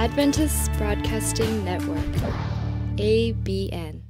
Adventist Broadcasting Network, ABN.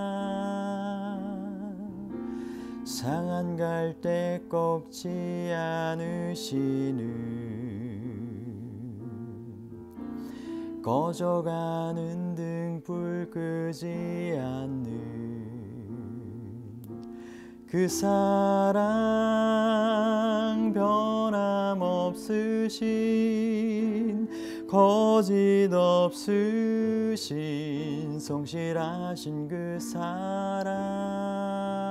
상한 갈대 꺾지 않으시는. 꺼져가는 등불 끄지 않는. 그 사랑 변함없으신 거짓 없으신 성실하신 그 사랑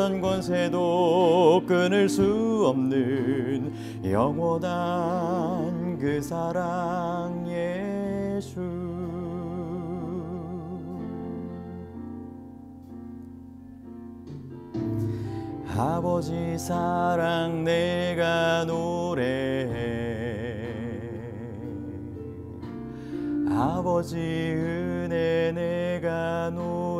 어떤 권세도 끊을 수 없는 영원한 그 사랑 예수. 아버지 사랑 내가 노래해. 아버지 은혜 내가 노래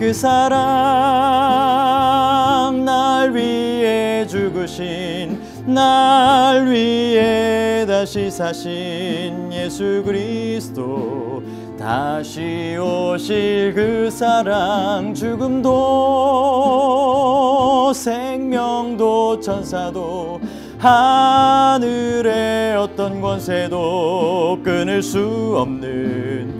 그 사랑 날 위해 죽으신 날 위해 다시 사신 예수 그리스도. 다시 오실 그 사랑 죽음도 생명도 천사도 하늘의 어떤 권세도 끊을 수 없는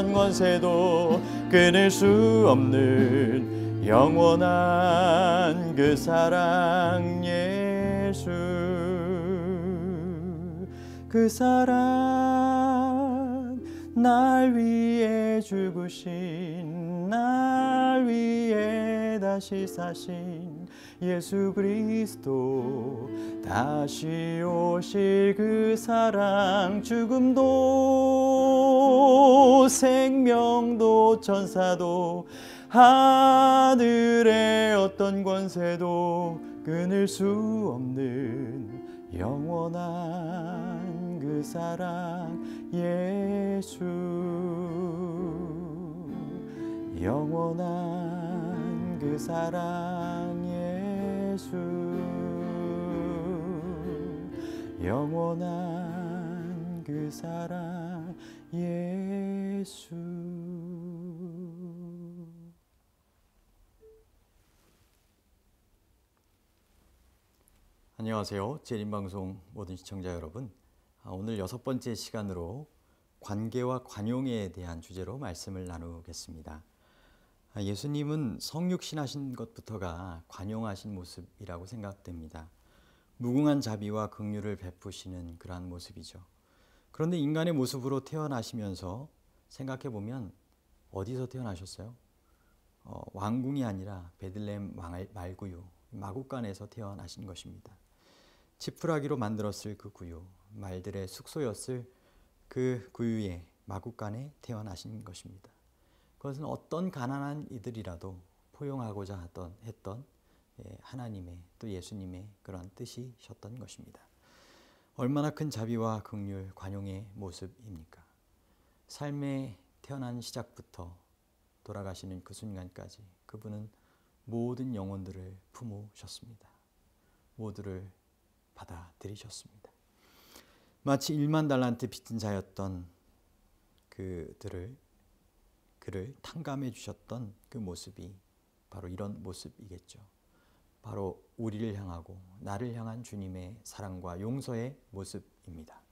어떤 권세도 끊을 수 없는 영원한 그 사랑 예수. 그 사랑 날 위해 죽으신 날 위해 다시 사신 예수 그리스도. 다시 오실 그 사랑 죽음도 생명도 천사도 하늘의 어떤 권세도 끊을 수 없는 영원한 그 사랑 예수 영원한 그 사랑 예수 영원한 그 사랑 예수 안녕하세요. 재림방송 모든 시청자 여러분. 아, 오늘 여섯 번째 시간으로 관계와 관용에 대한 주제로 말씀을 나누겠습니다. 아, 예수님은 성육신하신 것부터가 관용하신 모습이라고 생각됩니다. 무궁한 자비와 긍휼을 베푸시는 그러한 모습이죠. 그런데 인간의 모습으로 태어나시면서 생각해 보면 어디서 태어나셨어요? 어, 왕궁이 아니라 베들레헴 말구유 마국간에서 태어나신 것입니다. 지푸라기로 만들었을 그 구유, 말들의 숙소였을 그 구유의 마국간에 태어나신 것입니다. 그것은 어떤 가난한 이들이라도 포용하고자 하던 했던 예, 하나님의 또 예수님의 그런 뜻이셨던 것입니다. 얼마나 큰 자비와 긍휼, 관용의 모습입니까? 삶의 태어난 시작부터 돌아가시는 그 순간까지 그분은 모든 영혼들을 품으셨습니다. 모두를 받아들이셨습니다. 마치 1만 달란트 빚진 자였던 그들을 그를 탕감해 주셨던 그 모습이 바로 이런 모습이겠죠. 바로 우리를 향하고 나를 향한 주님의 사랑과 용서의 모습입니다.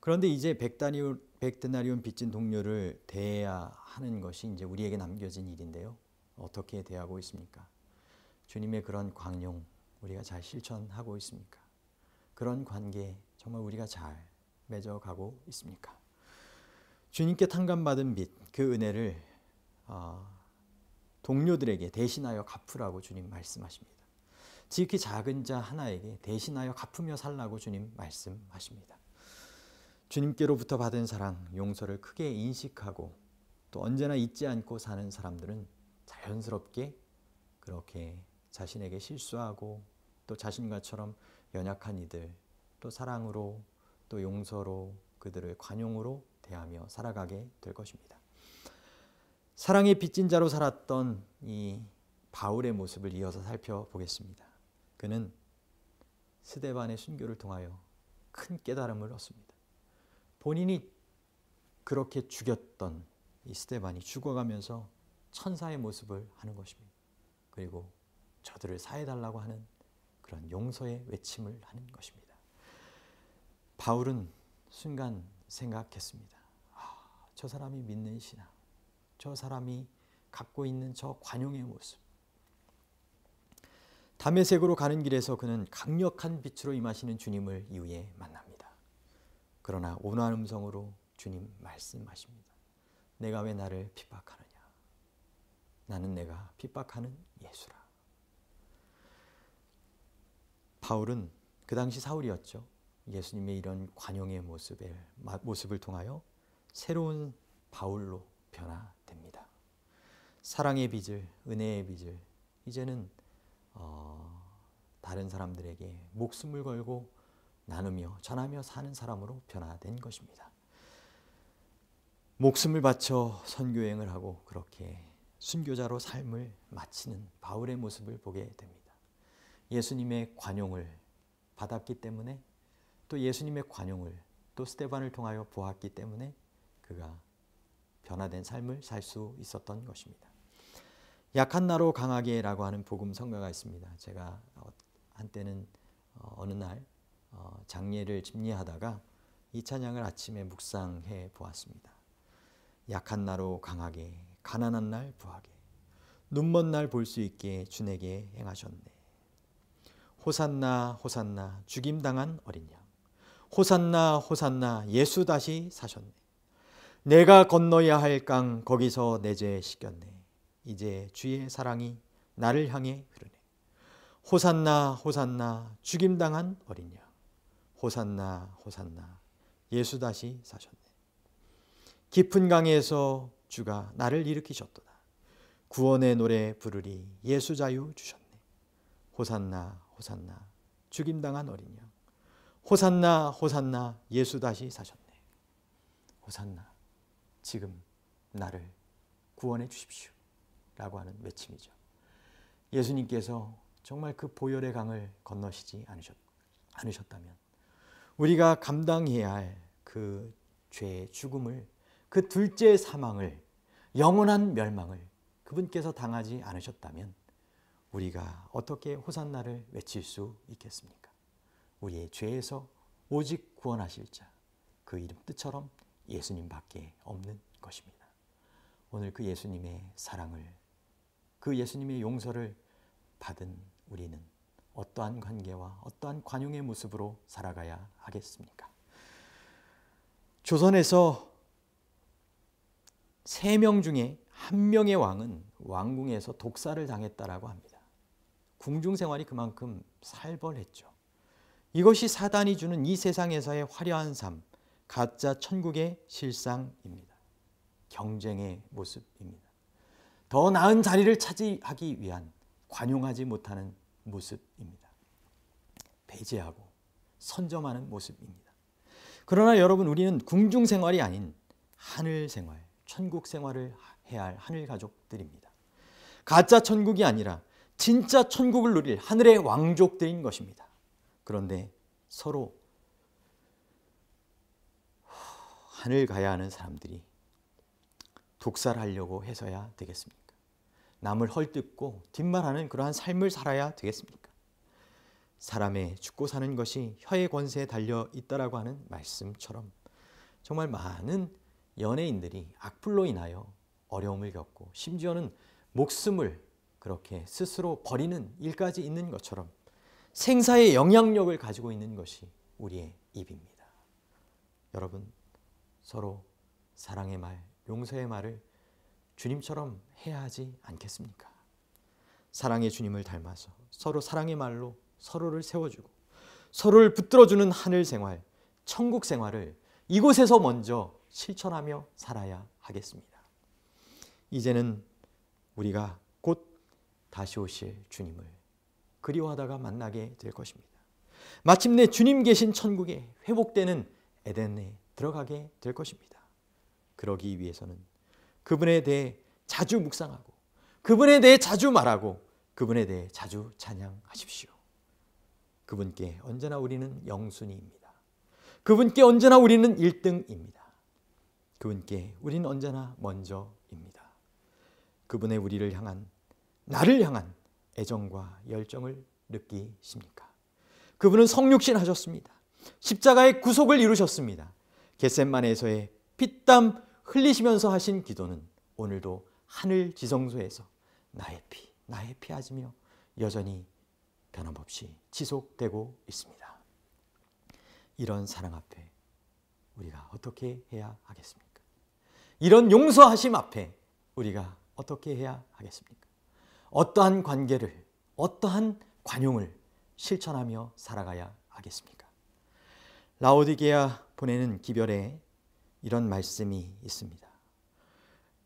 그런데 이제 백다니온, 백드나리온 빚진 동료를 대해야 하는 것이 이제 우리에게 남겨진 일인데요. 어떻게 대하고 있습니까? 주님의 그런 광용 우리가 잘 실천하고 있습니까? 그런 관계 정말 우리가 잘 맺어가고 있습니까? 주님께 탕감받은 빚, 그 은혜를 어, 동료들에게 대신하여 갚으라고 주님 말씀하십니다. 지극히 작은 자 하나에게 대신하여 갚으며 살라고 주님 말씀하십니다. 주님께로부터 받은 사랑, 용서를 크게 인식하고 또 언제나 잊지 않고 사는 사람들은 자연스럽게 그렇게 자신에게 실수하고 또 자신과처럼 연약한 이들 또 사랑으로 또 용서로 그들을 관용으로 대하며 살아가게 될 것입니다. 사랑의 빚진 자로 살았던 이 바울의 모습을 이어서 살펴보겠습니다. 그는 스데반의 순교를 통하여 큰 깨달음을 얻습니다. 본인이 그렇게 죽였던 이 스데반이 죽어가면서 천사의 모습을 하는 것입니다. 그리고 저들을 사해달라고 하는 그런 용서의 외침을 하는 것입니다. 바울은 순간 생각했습니다. 아, 저 사람이 믿는 신앙, 저 사람이 갖고 있는 저 관용의 모습. 담에색으로 가는 길에서 그는 강력한 빛으로 임하시는 주님을 이후에 만납니다. 그러나 온화한 음성으로 주님 말씀하십니다. 내가 왜 나를 핍박하느냐? 나는 내가 핍박하는 예수라. 바울은 그 당시 사울이었죠. 예수님의 이런 관용의 모습을, 모습을 통하여 새로운 바울로 변화됩니다. 사랑의 빚을, 은혜의 빚을 이제는 어, 다른 사람들에게 목숨을 걸고 나누며 전하며 사는 사람으로 변화된 것입니다. 목숨을 바쳐 선교행을 하고 그렇게 순교자로 삶을 마치는 바울의 모습을 보게 됩니다. 예수님의 관용을 받았기 때문에 또 예수님의 관용을 또 스테반을 통하여 보았기 때문에 그가 변화된 삶을 살 수 있었던 것입니다. 약한 나로 강하게라고 하는 복음 성가가 있습니다. 제가 어, 한때는 어, 어느 날 어, 장례를 집례하다가 이 찬양을 아침에 묵상해 보았습니다. 약한 나로 강하게, 가난한 날 부하게, 눈먼 날 볼 수 있게 주에게 행하셨네. 호산나 호산나 죽임 당한 어린 양 호산나 호산나 예수 다시 사셨네. 내가 건너야 할 강 거기서 내죄 씻겼네. 이제 주의 사랑이 나를 향해 흐르네. 호산나 호산나 죽임 당한 어린 양 호산나 호산나 예수 다시 사셨네. 깊은 강에서 주가 나를 일으키셨도다. 구원의 노래 부르리 예수 자유 주셨네. 호산나 호산나 죽임 당한 어린 양 호산나 호산나 예수 다시 사셨네. 호산나 지금 나를 구원해 주십시오. 라고 하는 외침이죠. 예수님께서 정말 그 보혈의 강을 건너시지 않으셨, 않으셨다면 우리가 감당해야 할 그 죄의 죽음을 그 둘째 사망을 영원한 멸망을 그분께서 당하지 않으셨다면 우리가 어떻게 호산나를 외칠 수 있겠습니까? 우리의 죄에서 오직 구원하실 자, 그 이름 뜻처럼 예수님밖에 없는 것입니다. 오늘 그 예수님의 사랑을, 그 예수님의 용서를 받은 우리는 어떠한 관계와 어떠한 관용의 모습으로 살아가야 하겠습니까? 조선에서 세 명 중에 한 명의 왕은 왕궁에서 독사를 당했다라고 합니다. 궁중 생활이 그만큼 살벌했죠. 이것이 사단이 주는 이 세상에서의 화려한 삶, 가짜 천국의 실상입니다. 경쟁의 모습입니다. 더 나은 자리를 차지하기 위한 관용하지 못하는 모습입니다. 배제하고 선점하는 모습입니다. 그러나 여러분 우리는 궁중 생활이 아닌 하늘 생활, 천국 생활을 해야 할 하늘 가족들입니다. 가짜 천국이 아니라 진짜 천국을 누릴 하늘의 왕족들인 것입니다. 그런데 서로 하늘 가야 하는 사람들이 독살 하려고 해서야 되겠습니까? 남을 헐뜯고 뒷말하는 그러한 삶을 살아야 되겠습니까? 사람의 죽고 사는 것이 혀의 권세에 달려 있다라고 하는 말씀처럼 정말 많은 연예인들이 악플로 인하여 어려움을 겪고 심지어는 목숨을 그렇게 스스로 버리는 일까지 있는 것처럼 생사의 영향력을 가지고 있는 것이 우리의 입입니다. 여러분 서로 사랑의 말, 용서의 말을 주님처럼 해야 하지 않겠습니까? 사랑의 주님을 닮아서 서로 사랑의 말로 서로를 세워주고 서로를 붙들어주는 하늘 생활, 천국 생활을 이곳에서 먼저 실천하며 살아야 하겠습니다. 이제는 우리가 곧 다시 오실 주님을 그리워하다가 만나게 될 것입니다. 마침내 주님 계신 천국에 회복되는 에덴에 들어가게 될 것입니다. 그러기 위해서는 그분에 대해 자주 묵상하고 그분에 대해 자주 말하고 그분에 대해 자주 찬양하십시오. 그분께 언제나 우리는 영순이입니다. 그분께 언제나 우리는 1등입니다. 그분께 우리는 언제나 먼저입니다. 그분의 우리를 향한 나를 향한 애정과 열정을 느끼십니까? 그분은 성육신 하셨습니다. 십자가의 구속을 이루셨습니다. 겟셋만에서의 피땀 흘리시면서 하신 기도는 오늘도 하늘 지성소에서 나의 피, 나의 피 하시며 여전히 변함없이 지속되고 있습니다. 이런 사랑 앞에 우리가 어떻게 해야 하겠습니까? 이런 용서하심 앞에 우리가 어떻게 해야 하겠습니까? 어떠한 관계를, 어떠한 관용을 실천하며 살아가야 하겠습니까? 라오디게아 보내는 기별에 이런 말씀이 있습니다.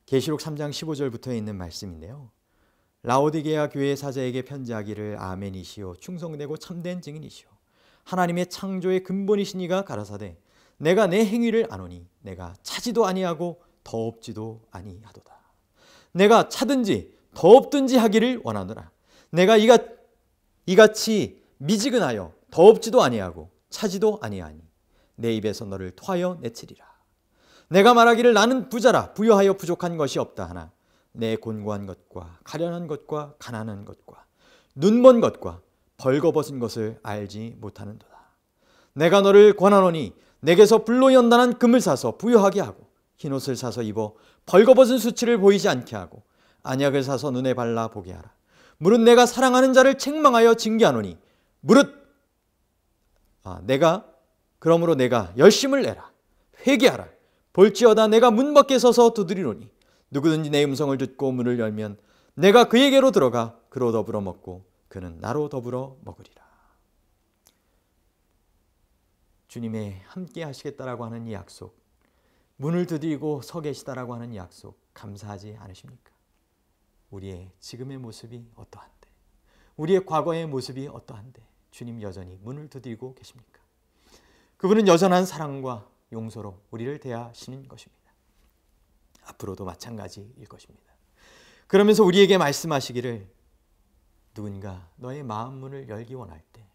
계시록 3장 15절부터 있는 말씀인데요. 라오디게아 교회 사자에게 편지하기를 아멘이시오 충성되고 참된 증인이시오 하나님의 창조의 근본이시니가 가라사대 내가 내 행위를 아노니 내가 차지도 아니하고 더없지도 아니하도다 내가 차든지 더 없든지 하기를 원하노라. 내가 이가 이같이 미지근하여 더 없지도 아니하고 차지도 아니하니 내 입에서 너를 토하여 내치리라. 내가 말하기를 나는 부자라. 부여하여 부족한 것이 없다 하나 내 곤고한 것과 가련한 것과 가난한 것과 눈먼 것과 벌거벗은 것을 알지 못하는도다. 내가 너를 권하노니 내게서 불로 연단한 금을 사서 부여하게 하고 흰옷을 사서 입어 벌거벗은 수치를 보이지 않게 하고 안약을 사서 눈에 발라 보게 하라. 물은 내가 사랑하는 자를 책망하여 징계하노니 무릇 아, 내가 그러므로 내가 열심을 내라 회개하라 볼지어다 내가 문 밖에 서서 두드리노니 누구든지 내 음성을 듣고 문을 열면 내가 그에게로 들어가 그로 더불어 먹고 그는 나로 더불어 먹으리라. 주님의 함께 하시겠다라고 하는 이 약속, 문을 두드리고 서 계시다라고 하는 약속 감사하지 않으십니까? 우리의 지금의 모습이 어떠한데, 우리의 과거의 모습이 어떠한데, 주님 여전히 문을 두드리고 계십니까? 그분은 여전한 사랑과 용서로 우리를 대하시는 것입니다. 앞으로도 마찬가지일 것입니다. 그러면서 우리에게 말씀하시기를 누군가 너의 마음 문을 열기 원할 때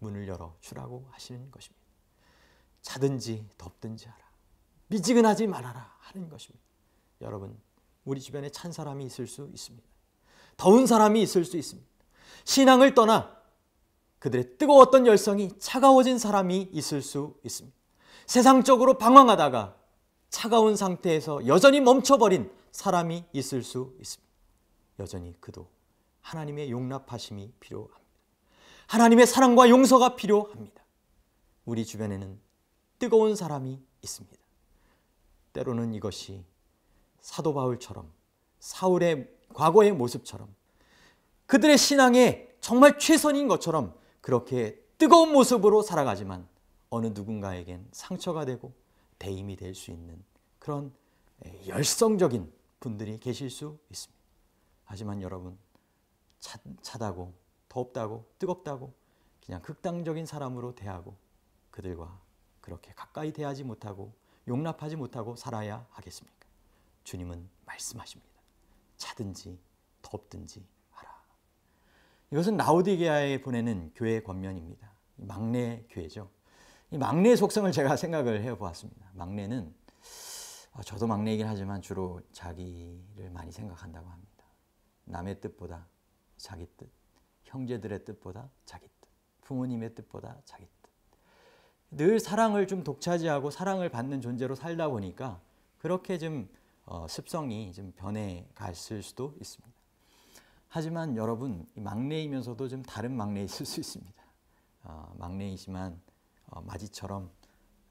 문을 열어 주라고 하시는 것입니다. 차든지 덥든지 하라. 미지근하지 말아라 하는 것입니다. 여러분, 우리 주변에 찬 사람이 있을 수 있습니다. 더운 사람이 있을 수 있습니다. 신앙을 떠나 그들의 뜨거웠던 열성이 차가워진 사람이 있을 수 있습니다. 세상적으로 방황하다가 차가운 상태에서 여전히 멈춰버린 사람이 있을 수 있습니다. 여전히 그도 하나님의 용납하심이 필요합니다. 하나님의 사랑과 용서가 필요합니다. 우리 주변에는 뜨거운 사람이 있습니다. 때로는 이것이 사도 바울처럼 사울의 과거의 모습처럼 그들의 신앙에 정말 최선인 것처럼 그렇게 뜨거운 모습으로 살아가지만 어느 누군가에겐 상처가 되고 대임이 될 수 있는 그런 열성적인 분들이 계실 수 있습니다. 하지만 여러분 차, 차다고 덥다고 뜨겁다고 그냥 극단적인 사람으로 대하고 그들과 그렇게 가까이 대하지 못하고 용납하지 못하고 살아야 하겠습니까? 주님은 말씀하십니다. 차든지 덥든지 하라. 이것은 라우디게아에 보내는 교회 권면입니다. 막내 교회죠. 이 막내의 속성을 제가 생각을 해보았습니다. 막내는 어, 저도 막내이긴 하지만 주로 자기를 많이 생각한다고 합니다. 남의 뜻보다 자기 뜻, 형제들의 뜻보다 자기 뜻, 부모님의 뜻보다 자기 뜻. 늘 사랑을 좀 독차지하고 사랑을 받는 존재로 살다 보니까 그렇게 좀 어, 습성이 좀 변해 갔을 수도 있습니다. 하지만 여러분 막내이면서도 좀 다른 막내 있을 수 있습니다. 어, 막내이지만 어, 마지처럼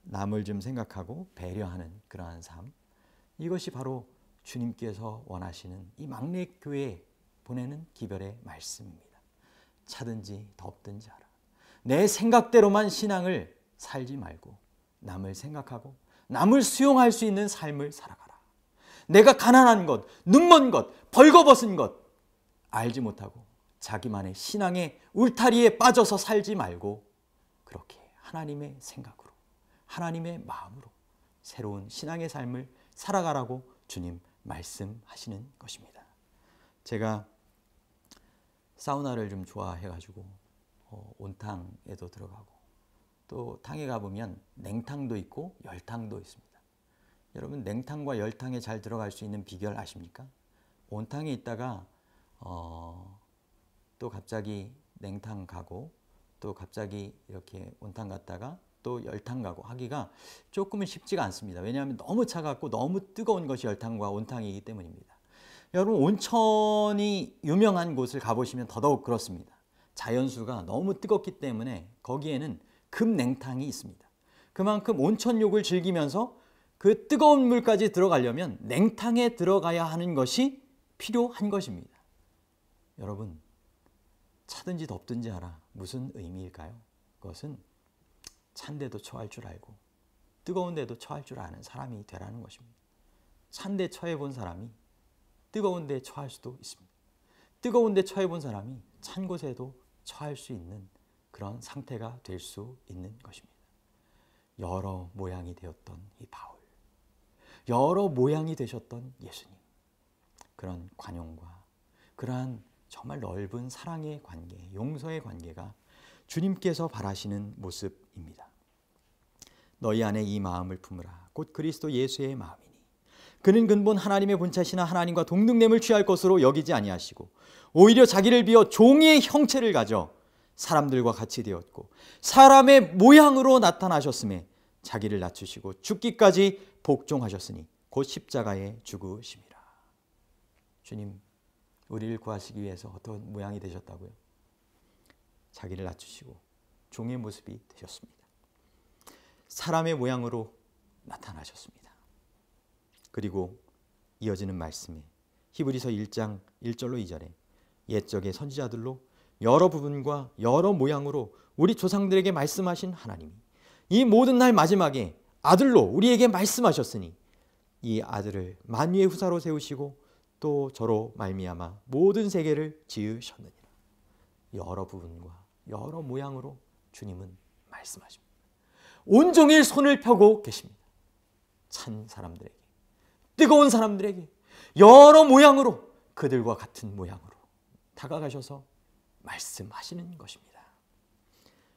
남을 좀 생각하고 배려하는 그러한 삶. 이것이 바로 주님께서 원하시는 이 막내 교회에 보내는 기별의 말씀입니다. 차든지 덥든지 하라. 내 생각대로만 신앙을 살지 말고 남을 생각하고 남을 수용할 수 있는 삶을 살아가라. 내가 가난한 것, 눈먼 것, 벌거벗은 것 알지 못하고 자기만의 신앙의 울타리에 빠져서 살지 말고 그렇게 하나님의 생각으로, 하나님의 마음으로 새로운 신앙의 삶을 살아가라고 주님 말씀하시는 것입니다. 제가 사우나를 좀 좋아해가지고 어, 온탕에도 들어가고 또 탕에 가보면 냉탕도 있고 열탕도 있습니다. 여러분 냉탕과 열탕에 잘 들어갈 수 있는 비결 아십니까? 온탕에 있다가 어, 또 갑자기 냉탕 가고 또 갑자기 이렇게 온탕 갔다가 또 열탕 가고 하기가 조금은 쉽지가 않습니다. 왜냐하면 너무 차갑고 너무 뜨거운 것이 열탕과 온탕이기 때문입니다. 여러분 온천이 유명한 곳을 가보시면 더더욱 그렇습니다. 자연수가 너무 뜨겁기 때문에 거기에는 급냉탕이 있습니다. 그만큼 온천욕을 즐기면서 그 뜨거운 물까지 들어가려면 냉탕에 들어가야 하는 것이 필요한 것입니다. 여러분 차든지 덥든지 하라. 무슨 의미일까요? 그것은 찬데도 처할 줄 알고 뜨거운데도 처할 줄 아는 사람이 되라는 것입니다. 찬데 처해 본 사람이 뜨거운데 처할 수도 있습니다. 뜨거운데 처해 본 사람이 찬 곳에도 처할 수 있는 그런 상태가 될 수 있는 것입니다. 여러 모양이 되었던 이 바울, 여러 모양이 되셨던 예수님, 그런 관용과 그러한 정말 넓은 사랑의 관계, 용서의 관계가 주님께서 바라시는 모습입니다. 너희 안에 이 마음을 품으라. 곧 그리스도 예수의 마음이니. 그는 근본 하나님의 본체시나 하나님과 동등됨을 취할 것으로 여기지 아니하시고 오히려 자기를 비어 종의 형체를 가져 사람들과 같이 되었고 사람의 모양으로 나타나셨음에 자기를 낮추시고 죽기까지 복종하셨으니 곧 십자가에 죽으심이라. 주님 우리를 구하시기 위해서 어떤 모양이 되셨다고요? 자기를 낮추시고 종의 모습이 되셨습니다. 사람의 모양으로 나타나셨습니다. 그리고 이어지는 말씀에 히브리서 1장 1절로 2절에 옛적의 선지자들로 여러 부분과 여러 모양으로 우리 조상들에게 말씀하신 하나님이 이 모든 날 마지막에 아들로 우리에게 말씀하셨으니 이 아들을 만유의 후사로 세우시고 또 저로 말미암아 모든 세계를 지으셨느니라. 여러 부분과 여러 모양으로 주님은 말씀하십니다. 온종일 손을 펴고 계십니다. 찬 사람들에게, 뜨거운 사람들에게 여러 모양으로 그들과 같은 모양으로 다가가셔서 말씀하시는 것입니다.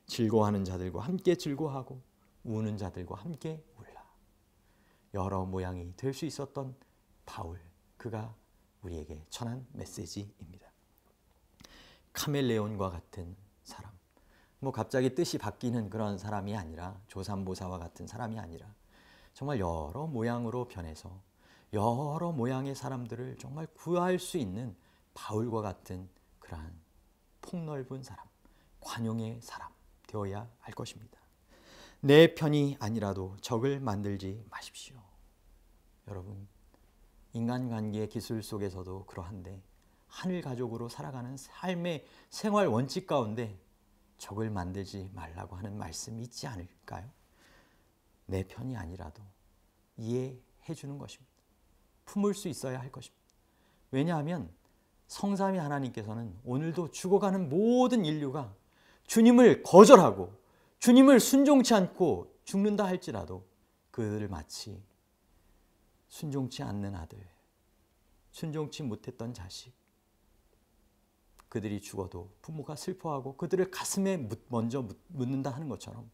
즐거워하는 자들과 함께 즐거워하고 우는 자들과 함께 울라. 여러 모양이 될 수 있었던 바울 그가 우리에게 전한 메시지입니다. 카멜레온과 같은 사람. 뭐 갑자기 뜻이 바뀌는 그런 사람이 아니라 조삼보사와 같은 사람이 아니라 정말 여러 모양으로 변해서 여러 모양의 사람들을 정말 구할 수 있는 바울과 같은 그러한 폭넓은 사람, 관용의 사람 되어야 할 것입니다. 내 편이 아니라도 적을 만들지 마십시오. 여러분, 인간관계 기술 속에서도 그러한데 하늘 가족으로 살아가는 삶의 생활 원칙 가운데 적을 만들지 말라고 하는 말씀이 있지 않을까요? 내 편이 아니라도 이해해 주는 것입니다. 품을 수 있어야 할 것입니다. 왜냐하면 성삼위 하나님께서는 오늘도 죽어가는 모든 인류가 주님을 거절하고 주님을 순종치 않고 죽는다 할지라도 그들을 마치 순종치 않는 아들, 순종치 못했던 자식, 그들이 죽어도 부모가 슬퍼하고 그들을 가슴에 먼저 묻는다 하는 것처럼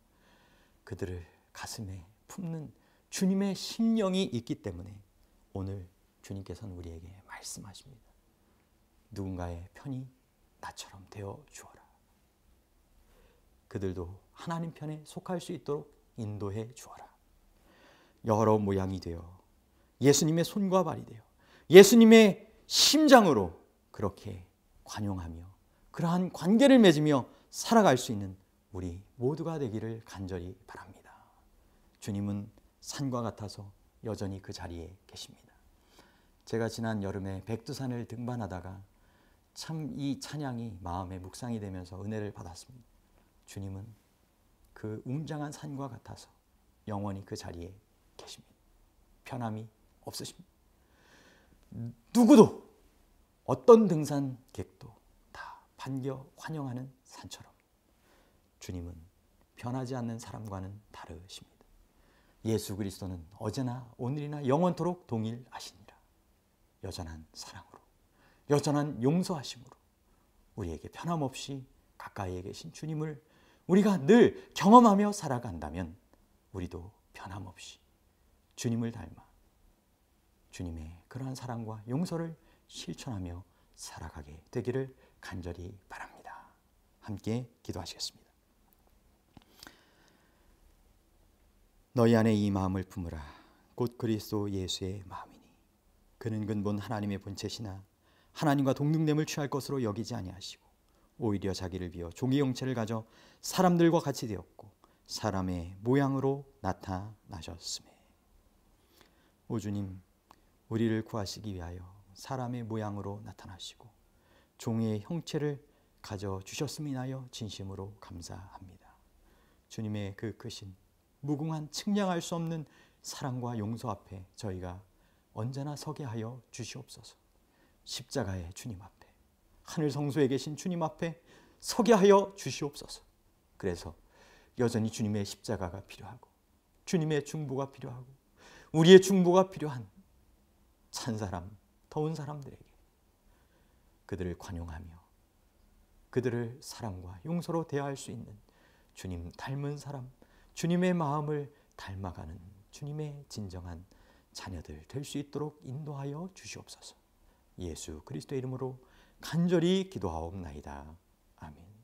그들을 가슴에 품는 주님의 심령이 있기 때문에 오늘 주님께서는 우리에게 말씀하십니다. 누군가의 편이 나처럼 되어 주어라. 그들도 하나님 편에 속할 수 있도록 인도해 주어라. 여러 모양이 되어 예수님의 손과 발이 되어 예수님의 심장으로 그렇게 관용하며 그러한 관계를 맺으며 살아갈 수 있는 우리 모두가 되기를 간절히 바랍니다. 주님은 산과 같아서 여전히 그 자리에 계십니다. 제가 지난 여름에 백두산을 등반하다가 참 이 찬양이 마음에 묵상이 되면서 은혜를 받았습니다. 주님은 그 웅장한 산과 같아서 영원히 그 자리에 계십니다. 편함이 없으십니다. 누구도 어떤 등산객도 다 반겨 환영하는 산처럼 주님은 변하지 않는 사람과는 다르십니다. 예수 그리스도는 어제나 오늘이나 영원토록 동일하시니라. 여전한 사랑으로, 여전한 용서하심으로 우리에게 변함없이 가까이에 계신 주님을 우리가 늘 경험하며 살아간다면 우리도 변함없이 주님을 닮아 주님의 그러한 사랑과 용서를 실천하며 살아가게 되기를 간절히 바랍니다. 함께 기도하시겠습니다. 너희 안에 이 마음을 품으라. 곧 그리스도 예수의 마음이니 그는 근본 하나님의 본체시나 하나님과 동등됨을 취할 것으로 여기지 아니하시고 오히려 자기를 비워 종의 형체를 가져 사람들과 같이 되었고 사람의 모양으로 나타나셨음에 오 주님 우리를 구하시기 위하여 사람의 모양으로 나타나시고 종의 형체를 가져 주셨음이나여 진심으로 감사합니다. 주님의 그 크신 무궁한 측량할 수 없는 사랑과 용서 앞에 저희가 언제나 서게 하여 주시옵소서. 십자가의 주님 앞에 하늘 성소에 계신 주님 앞에 서게 하여 주시옵소서. 그래서 여전히 주님의 십자가가 필요하고 주님의 중보가 필요하고 우리의 중보가 필요한 찬 사람, 더운 사람들에게 그들을 관용하며 그들을 사랑과 용서로 대할 수 있는 주님 닮은 사람, 주님의 마음을 닮아가는 주님의 진정한 자녀들 될 수 있도록 인도하여 주시옵소서. 예수 그리스도 이름으로 간절히 기도하옵나이다. 아멘.